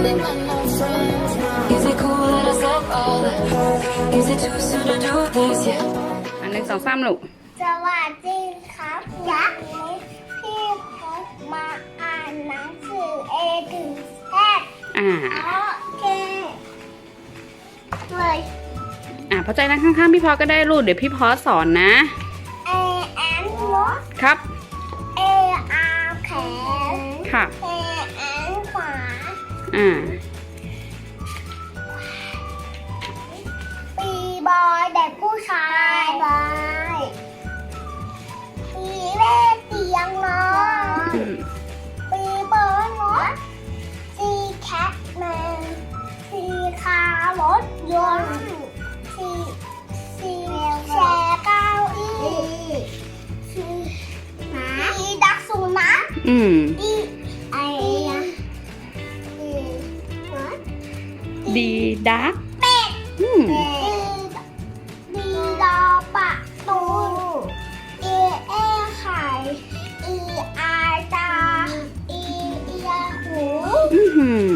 อันหนึ่งสองสามลูกสวัสดีครับยักษ์นี้พี่พบมาอ่านหนังสือ A ถึง Z อ่าโอเคเลยอ่าพอใจนั่งข้างๆพี่พอก็ได้ลูกเดี๋ยวพี่พอสอนนะ A แอนหัวครับ A อาแขนค่ะ A แอนขวา อ่าปีบอยเด็กผู้ชายบอยปีเล่เตียงนอนอืมปีเบิร์นรถซีแคทแมนซีคารถยนต์ซีซีแชร์เก้าอี้ซีหมาซีดักสุนัขอืมดี ดักเป็ดอืมดีดอปะตูเอเอไข่อีอาตาอีเอียหูอือหือ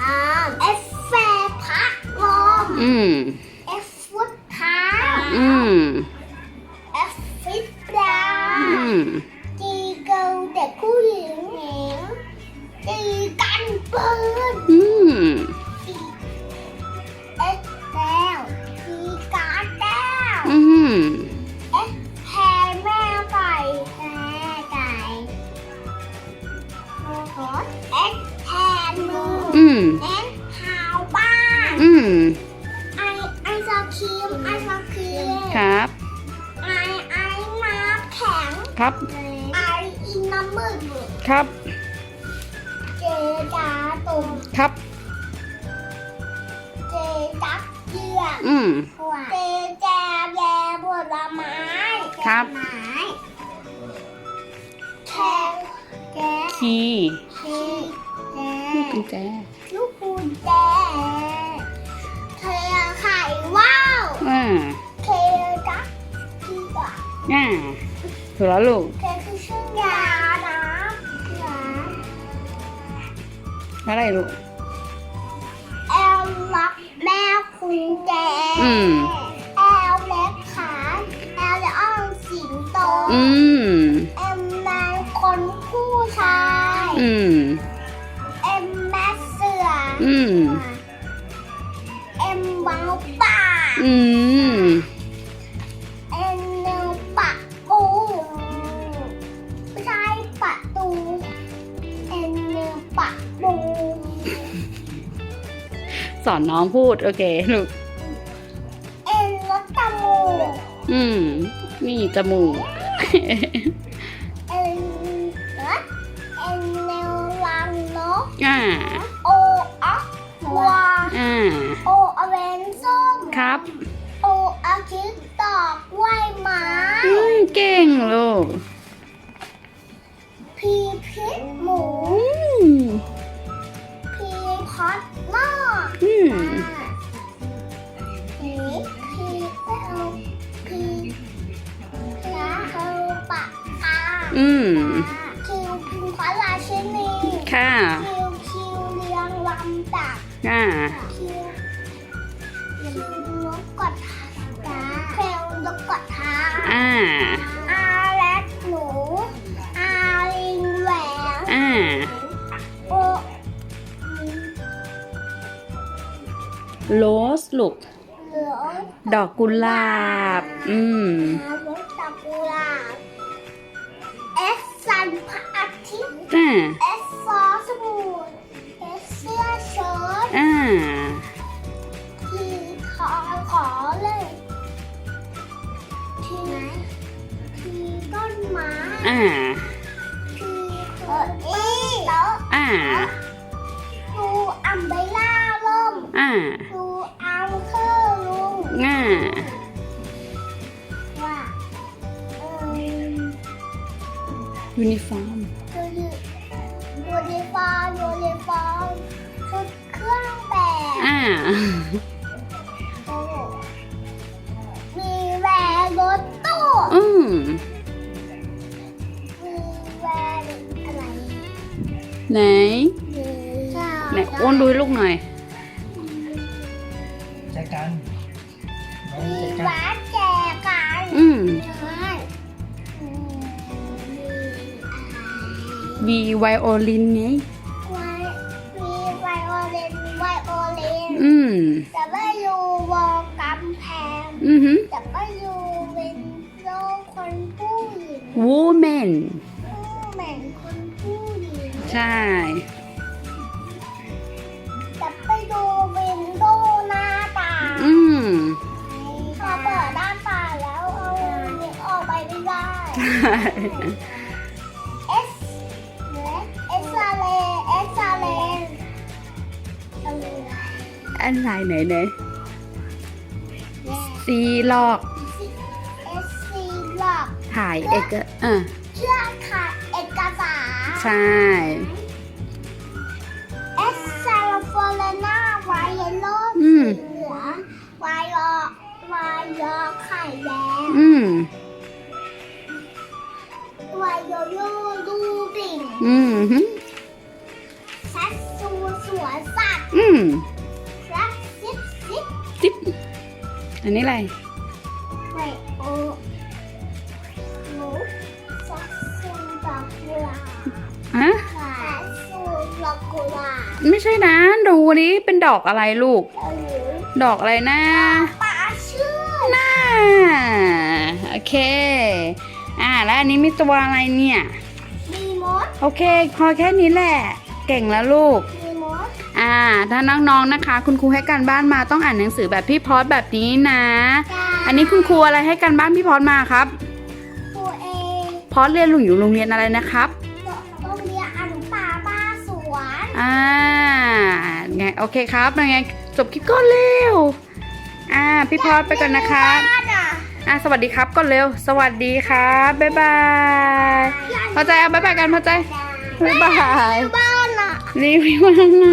อ่าเอฟเฟพัดลมอืมเอฟฟุตทาอืม อืมไอไอศครีมไอศครีมครับไอไอน้ำแข็งครับไออินน้ำมืดครับเจจาตุ่มครับเจจักเยือกอืมเจแจแยผลไม้ครับไม้แคงแกคีย์คีแจลูกกุญแจลูกกุญแจ อ่าถูกแล้วลูกเทคือชื่อยานะยาแล้วอะไรลูกแอลรักแม่คุณแจอืมแอลเล็กขาแอลจะอ้อนสิงโตอืมเอ็มแมนคนผู้ชาย อืมเอ็มแม่เสือออืม สอนน้องพูด โอเคลูกเอ็นรถตะมูกอืม นี่จมูก เอ็นรถเอ็นเนวลังนกอ่า โออักวาอ่า โออเวนส้มครับ โออาคิดดอกกล้วยไม้อื อาอืมคิวพิมพ์พระราชินีค่ะคิวคิวเรียงลำดับอ่าคิวคิวนกกดทาเคลนกกดทาอ่าอาแรดหนูอาลิงแหวนอ่าโอโรสลูกเหลือดอกกุหลาบ อืมอาวุธตะกุลาเอ สซันพระอาทิตย์ อ่าเอสซอสบูดเอสเสื้อเชิ้ตอ่า ทีขอขอเลยทีทีต้นไม้อ่า ทีเก้าอี้โต๊ะอ่า ดูอัมเบล่าล่มอ่า ดูอังเคอร์ลุงอ่าว่า ยูนิฟอร์มยูนิยูนิฟอร์มยูนิฟอร์มชุดเครื่องแบบอ่าโอ้มีแวร์รถตู้อืมมีแวร์อะไรไหนมีไหนอ้วนดูให้ลูกหน่อยแจกันน้องมีแจกันบ้านแจกันอืม วีไวโอลินไงไวมีไวโอเลนไวโอเลนอืม แต่ไม่อยู่วงกำแพงอือหือ แต่ไม่อยู่เป็นโลกคนผู้หญิงวูแมนเหมือนคนผู้หญิง ใช่แต่ไปดูวินโดว์หน้าต่างอืม พอเปิดหน้าต่างแล้วเอาเน็ตออกไปไม่ได้เอันไหนไหนไหนซีลอกเอสซีหลอกถ่ายเอกอะเชื่อค่ะเอกสารใช่เอสซาลฟอร์เรน่าไวเยลโล่อืมเหลือวายอวายอไข่แดงอืมวายโยโย่ดูบิงอืมหือแซสซูสวนสัตว์อืม อันนี้อะไรเวโอหนูแซสซูดอกกุหลาบฮะแซสซูดอกกุหลาบไม่ใช่นะดูนี้เป็นดอกอะไรลูกหรือดอกอะไรนะปลาชื่อน่าโอเค อ่าแล้วอันนี้มีตัวอะไรเนี่ยมีมดโอเค พอแค่นี้แหละ เก่งแล้วลูกมีมด อ่า ถ้าน้องๆนะคะ คุณครูให้การบ้านมาต้องอ่านหนังสือแบบพี่พอดแบบนี้นะ อันนี้คุณครูอะไรให้การบ้านพี่พอดมาครับตัวเองพอดเรียนอยู่โรงเรียนอะไรนะครับโรงเรียนอนุบาลบ้านสวนอ่าไงโอเคครับยังไงจบคลิปก่อนเร็วอ่าพี่พอดไปก่อนนะคะบ้านอะอ่าสวัสดีครับก่อนเร็ว สวัสดีครับบ๊ายบายพอใจเอาบ๊ายบายกันพอใจบ๊ายบายบ้านอะรีวิวยังไง